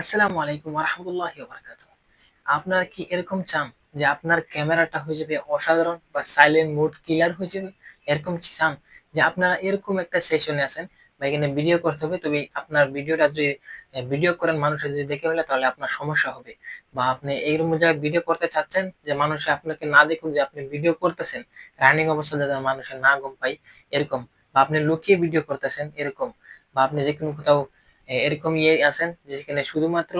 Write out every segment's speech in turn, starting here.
আসসালামু আলাইকুম রহমতুল্লাহ বারকাত আপনারা কি এরকম চান যে আপনার ক্যামেরাটা হয়ে যাবে অসাধারণ বা সাইলেন্ট মোড ক্লিয়ার হয়ে যাবে? এরকম চান যে আপনারা এরকম একটা সেশনে আছেন বা এখানে ভিডিও করতে হবে, তবে আপনার ভিডিওটা যদি ভিডিও করেন মানুষের যদি দেখে হলে তাহলে আপনার সমস্যা হবে। বা আপনি এইরকম জায়গায় ভিডিও করতে চাচ্ছেন যে মানুষে আপনাকে না দেখুন যে আপনি ভিডিও করতেছেন রানিং অবস্থা যাতে মানুষের না গম পাই এরকম। বা আপনি লুকিয়ে ভিডিও করতেছেন, এরকম। বা আপনি যে কোনো কোথাও এরকম ইয়ে আছেন, যেখানে শুধুমাত্র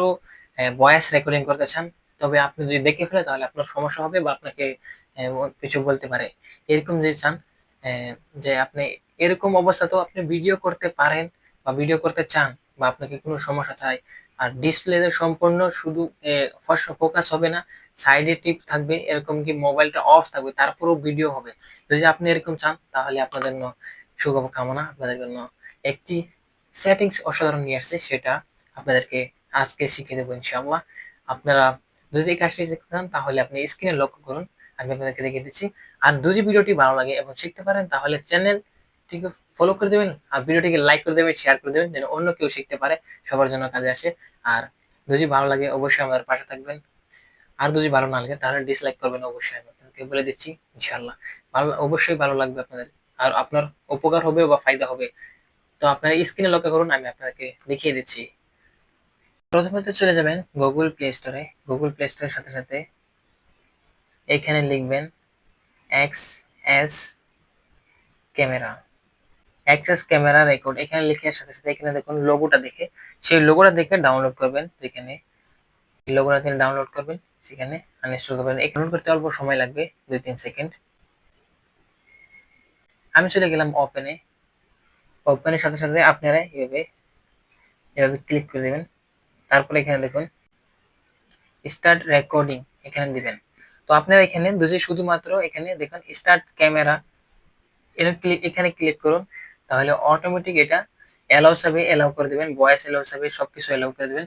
ভয়েস রেকর্ডিং করতে চান। তবে আপনি যদি দেখে ফেলে, তাহলে আপনার সমস্যা হবে বা আপনাকে কিছু বলতে পারে। এরকম যদি চান যে আপনি এরকম অবস্থাতেও আপনি ভিডিও করতে পারেন বা ভিডিও করতে চান বা আপনাকে কোনো সমস্যা চাই, আর ডিসপ্লেতে সম্পূর্ণ শুধু ফোকাস হবে না সাইডে টিপ থাকবে, এরকম কি মোবাইলটা অফ থাকবে, তারপরেও ভিডিও হবে। যদি আপনি এরকম চান, তাহলে আপনাদের জন্য শুভকামনা, আপনাদের জন্য একটি সেটিংস অসাধারণ নিয়ে আসছে, সেটা আপনাদেরকে আজকে শিখিয়ে দেবো ইনশাআল্লাহ। আপনারা যদি এই কাজটি শিখতে চান, তাহলে আপনি স্ক্রিনে লক্ষ্য করুন, আমি আপনাদেরকে দেখিয়ে দিচ্ছি। আর যদি ভিডিওটি ভালো লাগে এবং শিখতে পারেন, তাহলে চ্যানেলটিকে ফলো করে দেবেন, আর ভিডিওটিকে লাইক করে দেবেন শেয়ার করে দেবেন, যেন অন্য কেউ শিখতে পারে, সবার জন্য কাজে আসে। আর যদি ভালো লাগে, অবশ্যই আমাদের পাশে থাকবেন। আর যদি ভালো না লাগে, তাহলে ডিসলাইক করবেন অবশ্যই, আমি আপনাদেরকে বলে দিচ্ছি, ইনশাআল্লাহ। ভালো, অবশ্যই ভালো লাগবে আপনাদের। আর আপনার উপকার হবে বা ফায়দা হবে তো আপনারা স্ক্রিনে লক্ষ্য করুন, আমি আপনাকে দেখিয়ে দিচ্ছি। প্রথমে তো চলে যাবেন গুগল প্লে স্টোরে গুগল প্লে স্টোরের সাথে সাথে এখানে লিখবেন X S camera XS camera record এখানে লিখে সাথে সাথে এখানে দেখুন লোগোটা দেখে, সেই লোগোটা দেখে ডাউনলোড করবেন যেখানে লোগোটা তিনি ডাউনলোড করবেন, সেখানে আনইনস্টল করবেন। এখানে করতে অল্প সময় লাগবে, দুই তিন সেকেন্ড আমি চলে গেলাম ওপেনে ওপেনের সাথে সাথে আপনারা এভাবে এভাবে ক্লিক করে দেবেন। তারপরে এখানে দেখুন স্টার্ট রেকর্ডিং এখানে দিবেন। তো আপনারা এখানে যদি শুধুমাত্র এখানে দেখুন স্টার্ট ক্যামেরা এখানে ক্লিক করুন। তাহলে অটোমেটিক এটা অ্যালাউ সাবে অ্যালাউ করে দেবেন ভয়েস অ্যালাউ সাবে সবকিছু অ্যালাউ করে দেবেন।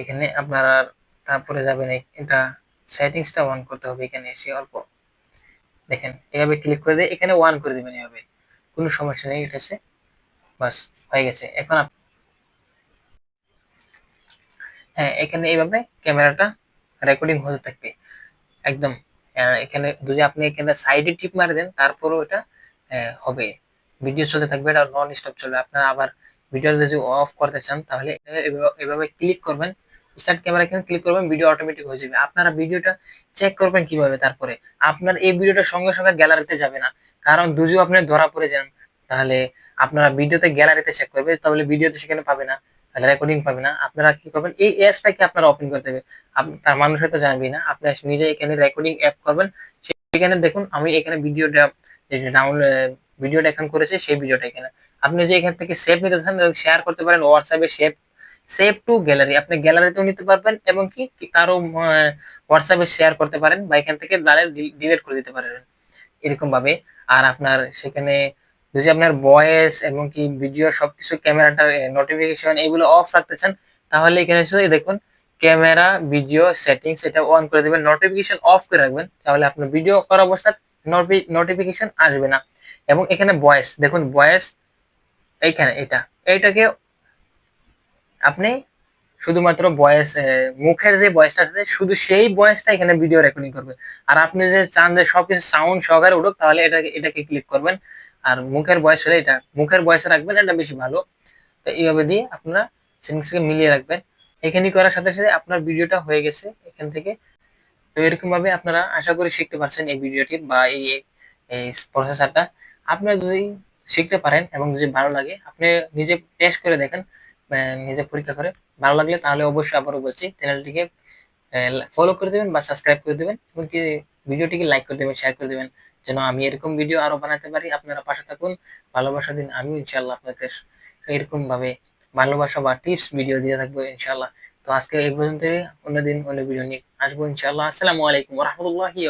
এখানে আপনারা তারপরে যাবেন এটা সেটিংসটা অন করতে হবে এখানে এসে অল্প। দেখেন, এভাবে ক্লিক করে দিয়ে এখানে ওয়ান করে দেবেন এভাবে। কোনো সমস্যা নেই, এটা বাস, হয়ে গেছে। এখন হ্যাঁ এখানে এইভাবে ক্যামেরাটা রেকর্ডিং হতে থাকবে। একদম এখানে যদি আপনি এখানে সাইডে টিপ মারে দেন, তারপরও এটা হবে। ভিডিও চলতে থাকবে, এটা নন স্টপ চলবে। আপনারা আবার ভিডিও যদি অফ করতে চান, তাহলে এভাবে ক্লিক করবেন। স্টার্ট ক্যামেরা এখানে ক্লিক করবেন ভিডিও অটোমেটিক হয়ে যাবে। আপনারা ভিডিওটা চেক করবেন কীভাবে তারপরে। আপনার এই ভিডিওটা সঙ্গে সঙ্গে গ্যালারিতে যাবে না। কারণ দুজো আপনি ধরা পড়ে যান। তাহলে আপনারা ভিডিওতে গ্যালারিতে চেক করবে, তাহলে ভিডিওতে সেখানে পাবে না, তাহলে রেকর্ডিং পাবে না। আপনারা কি করবেন, এই অ্যাপসটাকে আপনারা ওপেন করতে হবে। তার মানুষ হয়তো জানবি না, আপনি নিজে এখানে রেকর্ডিং অ্যাপ করবেন, সেখানে দেখুন, আমি এখানে ভিডিওটা ডাউন ভিডিওটা এখন করেছি, সেই ভিডিওটা এখানে। আপনি যে এখান থেকে সেভ নিতে চান শেয়ার করতে পারেন হোয়াটসঅ্যাপে সেভ সেভ টু গ্যালারি আপনি গ্যালারিতেও নিতে পারবেন, এবং কি কারও হোয়াটসঅ্যাপে শেয়ার করতে পারেন, বা এখান থেকে ডিলিট করে দিতে পারবেন এরকম ভাবে আর আপনার সেখানে যদি আপনার ভয়েস এবং কি ভিডিও সবকিছু ক্যামেরাটার নোটিফিকেশন এগুলো অফ রাখতে চান তাহলে এখানে শুধু দেখুন ক্যামেরা ভিডিও সেটিংস এটা অন করে দেবেন নোটিফিকেশন অফ করে রাখবেন, তাহলে আপনার ভিডিও করা অবস্থায় নোটিফিকেশন আসবে না। এবং এখানে ভয়েস দেখুন ভয়েস এইখানে, এটা, এইটাকে আপনি শুধুমাত্র বয়স মুখের যে বয়সটা আছে, শুধু সেই বয়সটা এখানে ভিডিও রেকর্ডিং করবে। আর আপনি যে চান যে সবকিছু সাউন্ড সহকারে উঠুক, তাহলে এটাকে এটাকে ক্লিক করবেন। আর মুখের বয়স হলে এটা, মুখের বয়সে রাখবেন, এটা বেশি ভালো। তো এইভাবে দিয়ে আপনারা সেটিংসকে মিলিয়ে রাখবেন। এখানে করার সাথে সাথে আপনার ভিডিওটা হয়ে গেছে, এখান থেকে। তো এরকম ভাবে আপনারা আশা করি শিখতে পারছেন এই ভিডিওটি বা এই এই প্রসেসরটা আপনারা যদি শিখতে পারেন এবং যদি ভালো লাগে, আপনি নিজে টেস্ট করে দেখেন নিজে পরীক্ষা করে। ভালো লাগলে তাহলে অবশ্যই আবারও বলছি, চ্যানেলটিকে ফলো করে দেবেন বা সাবস্ক্রাইব করে দেবেন এবং কি ভিডিওটিকে লাইক করে দেবেন শেয়ার করে দেবেন, যেন আমি এরকম ভিডিও আরও বানাতে পারি। আপনারা পাশে থাকুন, ভালোবাসা দিন আমি ইনশাল্লাহ আপনাদের এরকম ভাবে ভালোবাসা বা টিপস ভিডিও দিয়ে থাকব ইনশাল্লাহ তো আজকে এই পর্যন্ত অন্যদিন অন্য ভিডিও নিয়ে আসব ইনশাল্লাহ আসসালামু আলাইকুম রহমতুল্লাহি